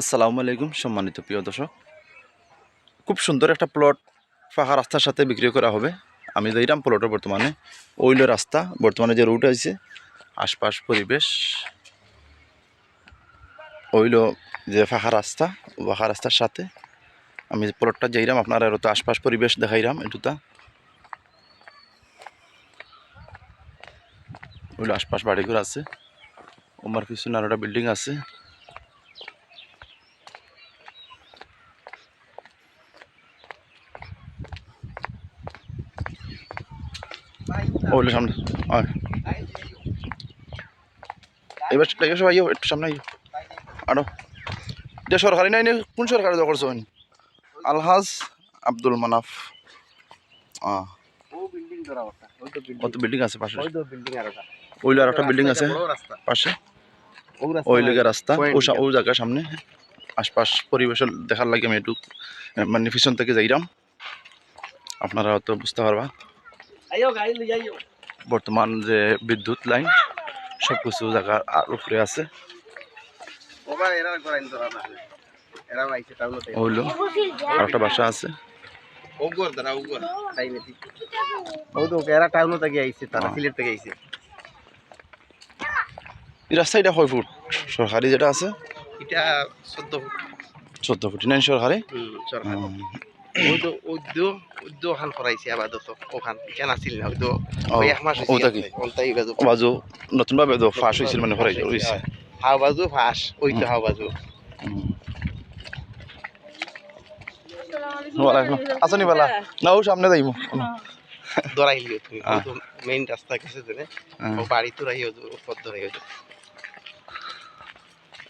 আসসালামু আলাইকুম, সম্মানিত প্রিয় দর্শক। খুব সুন্দর একটা প্লট ফাঁকা রাস্তার সাথে বিক্রি করা হবে। আমি যাইলাম প্লটের বর্তমানে ওইল রাস্তা। বর্তমানে যে রুট আছে, আশপাশ পরিবেশ, ওইল যে ফাঁকা রাস্তা ফাঁকা রাস্তার সাথে আমি প্লটটা যাইলাম আপনারা তো আশপাশ পরিবেশ দেখাইলাম এটুতা ওইলো আশপাশ বাড়িঘর আছে, ওমার পিছনে আরও একটা বিল্ডিং আছে। ওইলো সামনে। হয় এবার লেগে সবাই একটু সামনে আইও আরও। এটা সরকারি নাই কোন সরকারি দখল করছেন? আলহাজ আব্দুল মানাফ। কত বিল্ডিং আছে পাশে? আর ওইলো আর একটা বিল্ডিং আছে পাশে। ওই লেগে রাস্তা। ও জায়গার সামনে। আশপাশ পরিবেশ দেখার লাগে আমি একটু মানে পিছন থেকে যাইরাম। আপনারা হয়তো বুঝতে পারবা আইও গাড়ি লই যাইও বর্তমান যে বিদ্যুৎ লাইন সব কিছু জায়গার আর উপরে আছে। একটা বাসা আছে। কয় ফুট সরকারি যেটা আছে। এটা 14 ফুট। চোদ্দ ফুট নাই সরকারি হুম সরকার হুম। ওই তো উদ্য উদ্য খান করাইছে আপাতত ওখান কেন আসিল না ওই ওই এক মাস ওটা কি? ওটাই বাজু। বাজু নতুনভাবে তো ফাঁস হয়েছিল মানে হয়েছে হাও বাজু ফাঁস ওই তো হাও বাজু। আচ্ছা নি বালা। না ও সামনে যাইব। দরাইলি তুমি হ্যাঁ। ওই তো মেইন রাস্তা গেছে ধরে হ্যাঁ। ও বাড়ি তো রাইও পথ ধরাইও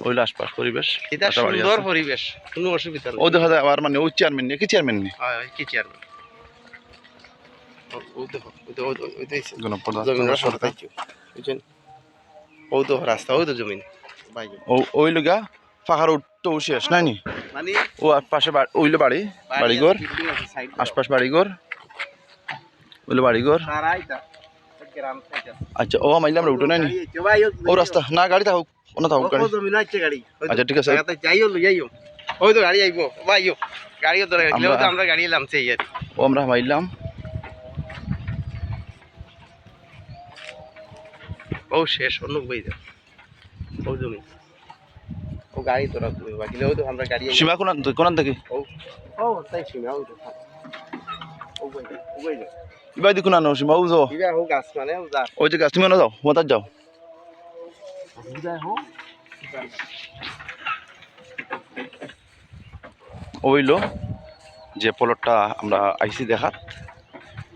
ওইলো আশপাশ পরিবেশ এটা সুন্দর পরিবেশ কোনো অসুবিধা ও নেই দেখা যায় আবার মানে ওই চেয়ারম্যান নিয়ে কি চেয়ারম্যান নিয়ে হয় কি চেয়ারম্যান রাস্তা ও ওই তো জমিন ও ওই লগা ফাঁকার উঠতো শেষ নাই নি? মানে ও পাশে বাড়ি ওইলো বাড়ি বাড়িঘর আশপাশ বাড়িঘর ওইলো বাড়িঘর। আচ্ছা ও মাইলে আমরা উঠো নাই ও রাস্তা না গাড়ি থাকুক কোনো থাকুক গাড়ি। ও জমিন আছে গাড়ি? তো আচ্ছা ঠিক আছে। যাইও লই যাইও ওই তো গাড়ি আইবো ভাইও গাড়িও ধরে রাখলে তো আমরা গাড়ি এলামছে ইয়ার ও আমরা মাইলাম। ও শেষ অন্য বই যাও। ও জমি। ও গাড়ি তোরা তুমি বাকি তো আমরা গাড়ি সীমা কোন কোন থেকে? ও ও তাই শুনে ও ইবাই দেখুন আনো সীমা যা ওই যে গাছ তুমি আনো যাও মাতার যাও ওইলো যে প্লটটা আমরা আইসি দেখার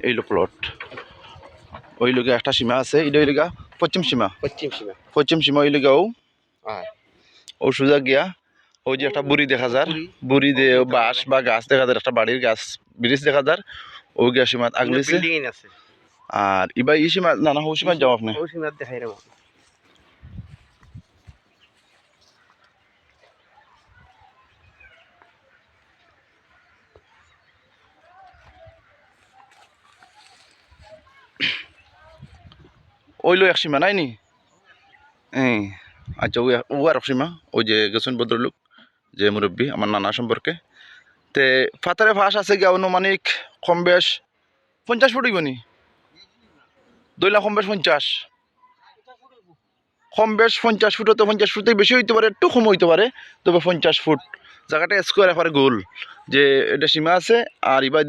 এইলো প্লট ওই লোকে একটা সীমা। আছে এটা ওই লগা পশ্চিম সীমা। পশ্চিম সীমা পশ্চিম সীমা ওই লগা ও ও সোজা গিয়া ওই যে একটা বুড়ি দেখা যার। বুড়ি। বুড়ি দিয়ে বাঁশ বা গাছ দেখা যার একটা বাড়ির গাছ। ব্রিজ দেখা যার ও গিয়া সীমাত আগলিছে বিল্ডিং আছে আর ইবা ই সীমা না না ও সীমাত যাও আপনি ও সীমা দেখাই রে ওইলো এক সীমা নাই নি এই আচ্ছা ও ও আর এক সীমা ওই যে গেছেন ভদ্রলোক যে মুরব্বী আমার নানা সম্পর্কে তে ফাতারে ফাঁস আছে গিয়া অনুমানিক কম বেশ পঞ্চাশ ফুট হইব নি? দুই লাখ কম বেশ পঞ্চাশ। কম বেশ পঞ্চাশ ফুট তো পঞ্চাশ ফুট বেশি হইতে পারে, একটু কম হইতে পারে, তবে পঞ্চাশ ফুট। জায়গাটা স্কোয়ার এফারে গোল, যে এটা সীমা আছে আর এবার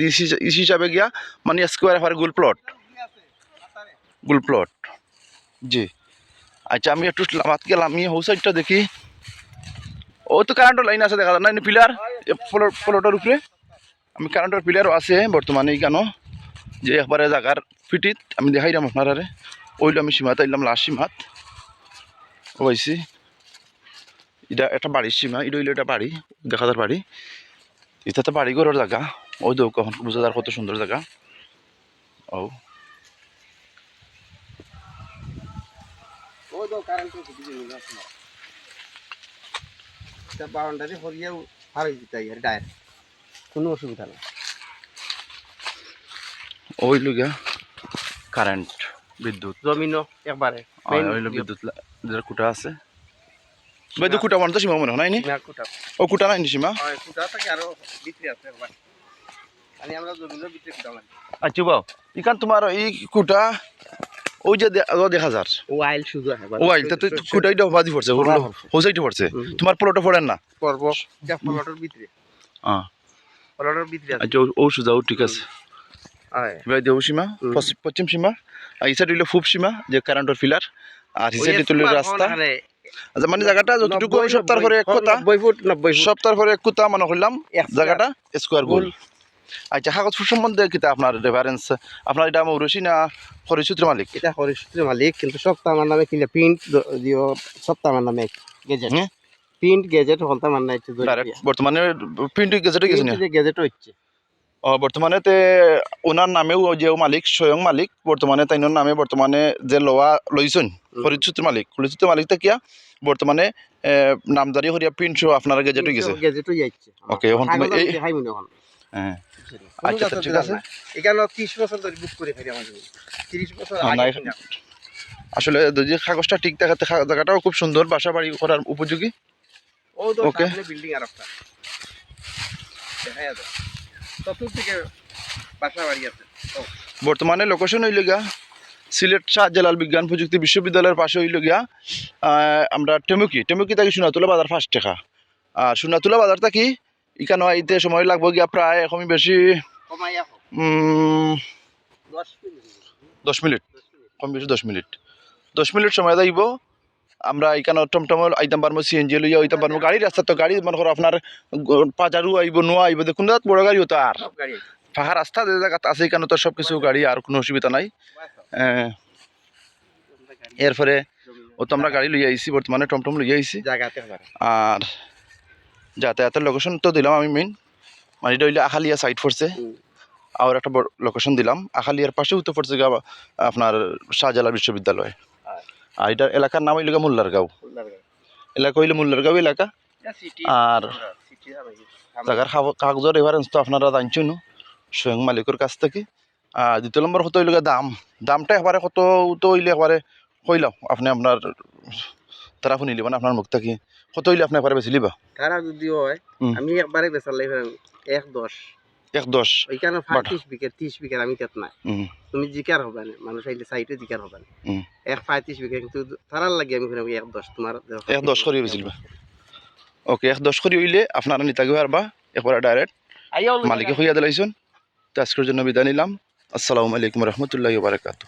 ইস হিসাবে গিয়া মানে স্কোয়ার এফারে গোল প্লট গোল প্লট জি। আচ্ছা আমি একটু লামাত গেলাম আমি হৌ সাইডটা দেখি। ও তো কারেন্টের লাইন আছে দেখা যায় না পিলার প্লটের উপরে। আমি কারেন্টের পিলারও আছে বর্তমানে এই কেন যে একবারে জায়গার ফিটিত আমি দেখাইলাম আপনারা ওইলো আমি সীমাত আইলাম লাস্ট সীমাত। ও আইসি এটা একটা বাড়ির সীমা এটা এটা বাড়ি দেখা যার বাড়ি এটা তো বাড়ি ঘরের জায়গা ওই তো কখন বোঝা যার কত সুন্দর জায়গা ও বাউন্ডারি হরিয়াও হারাই দিতে আর ডাইরেক্ট কোনো অসুবিধা নেই। ওই লগিয়া কারেন্ট বিদ্যুৎ। জমিনও একবারে আর ওইলো বিদ্যুৎ। যেটা কুটা আছে। তো কুটা মানুষ সীমা মনে হয় নাইনি? কুটা। ও কুটা নাইনি সীমা? কুটা থাকে আরও ভিতরে আছে ভাই মানে আমরা জমিনের ভিতরে কুটা আচ্ছা বাও। ইখান তোমার এই কুটা ওই যে দেখা যার। ও শুধু আছে তো কুটাই তো পড়ছে হোসাইটি পড়ছে। তোমার প্লটে পড়েন না? পর্ব যা ফলটার ভিতরে? হ্যাঁ ফলটার ভিতরে আচ্ছা ও- ও সুজা ও ঠিক আছে। হয় দেহ সীমা পশ্চিম- সীমা আর এই সাইড হইল ফুপ সীমা যে কারেন্টের ফিলার আর হইল রাস্তা। আচ্ছা মানে জায়গাটা যতটুকু সপ্তাহ পরে এক কথা সপ্তাহ পরে এক কথা মনে করলাম এক জায়গাটা স্কোয়ার গোল। আচ্ছা কাগজ সম্বন্ধে কিতা আপনার রেফারেন্স আপনার এটা মৌরসি না হরিসূত্র মালিক? এটা হরিশ্চন্দ্র মালিক কিন্তু সপ্তাহ আমার নামে কিনলে প্রিন্ট দিও সপ্তাহ আমার নামে গেজেট। প্রিন্ট গেজেট হলতে আমার নাই বর্তমানে প্রিন্ট গেজেটে গেছে না গেজেট হচ্ছে। ও বর্তমানে তে ওনার নামেও যে মালিক স্বয়ং মালিক বর্তমানে তাইনোর নামে বর্তমানে যে লোয়া লইছেন হুম। হরিসূত্র মালিক। হরিসূত্র মালিক কিয়া? বর্তমানে নামদারি হরিয়া প্রিন্ট আপনার গেজেটে গেছে। গেজেট Okay, এখন। হ্যাঁ। আচ্ছা, জাতের ঠিক আছে। এখানে তিরিশ বছর ধরে বুক করে ফেলি আমাদের। তিরিশ বছর। আসলে যদি কাগজটা ঠিক দেখাতে জায়গাটাও খুব সুন্দর বাসা বাড়ি করার উপযোগী। ও তো Okay. বিল্ডিং আর একটা। দেখা যাবে। চতুর্দিকে বাসা বাড়ি আছে। বর্তমানে লোকেশন হইল গিয়া সিলেট শাহজালাল বিজ্ঞান প্রযুক্তি বিশ্ববিদ্যালয়ের পাশে হইল গিয়া আমরা টেমুকি। টেমুকি থাকি সোনাতুলা বাজার ফার্স্ট টেকা আর সোনাতুলা বাজার থাকি ইকানো আইতে সময় লাগবো গিয়া প্রায় কমি বেশি দশ মিনিট। কম বেশি দশ মিনিট। দশ মিনিট সময় যাইব আমরা এখানে টমটম আইতাম পারব সিএনজি লইয়া আইতাম পারব গাড়ি রাস্তা তো গাড়ি মনে করো আপনার পাজারু আইব নোয়া আইব দেখুন দাঁত বড় গাড়ি হতো আর। পাহাড় রাস্তা যে জায়গা আছে এখানে তো সব কিছু গাড়ি আর কোনো অসুবিধা নাই। এরপরে ও তো আমরা গাড়ি লইয়া আইছি বর্তমানে টমটম লইয়া আইছি। জায়গাতে আর যাতায়াতের লোকেশন তো দিলাম আমি মেইন মানে এটা হইলে আখালিয়া সাইড পড়ছে। আর একটা লোকেশন দিলাম। আখালিয়ার পাশেও তো পড়ছে গা আপনার শাহজালাল বিশ্ববিদ্যালয়। আর এটার এলাকার নাম হইল গা মোল্লারগাঁও। এলাকা হইলে মোল্লারগাঁও এলাকা। আর জায়গার কাগজের রেফারেন্স তো আপনারা জানছেন। স্বয়ং মালিকের কাছ থেকে। আর দ্বিতীয় নম্বর কত হইল গা দাম। দামটা একবারে কত তো হইলে একবারে কইলাম। আপনি আপনার তারা শুনি লিবেন আপনার মুখ থেকে কত হইলে আপনি একবারে বেশি লিবা? তারা যদি হয় আমি একবারে বেচার লাগবে এক দশ। এক দশ? ওইখানে বাটা। পঁয়ত্রিশ বিঘা ত্রিশ বিঘা আমি তাত নাই। তুমি জিকার হবে না? মানুষ আইলে সাইটে জিকার হবে না? এক পঁয়ত্রিশ বিঘা কিন্তু তারার লাগে আমি এক দশ তোমার এক দশ করিয়ে বেচিলবা ওকে এক দশ করি হইলে আপনারা নিতাকে পারবা একবারে ডাইরেক্ট মালিকে হইয়া দিলাইছুন তো আজকের জন্য বিদায় নিলাম। আসসালামু আলাইকুম রহমতুল্লাহ বারকাত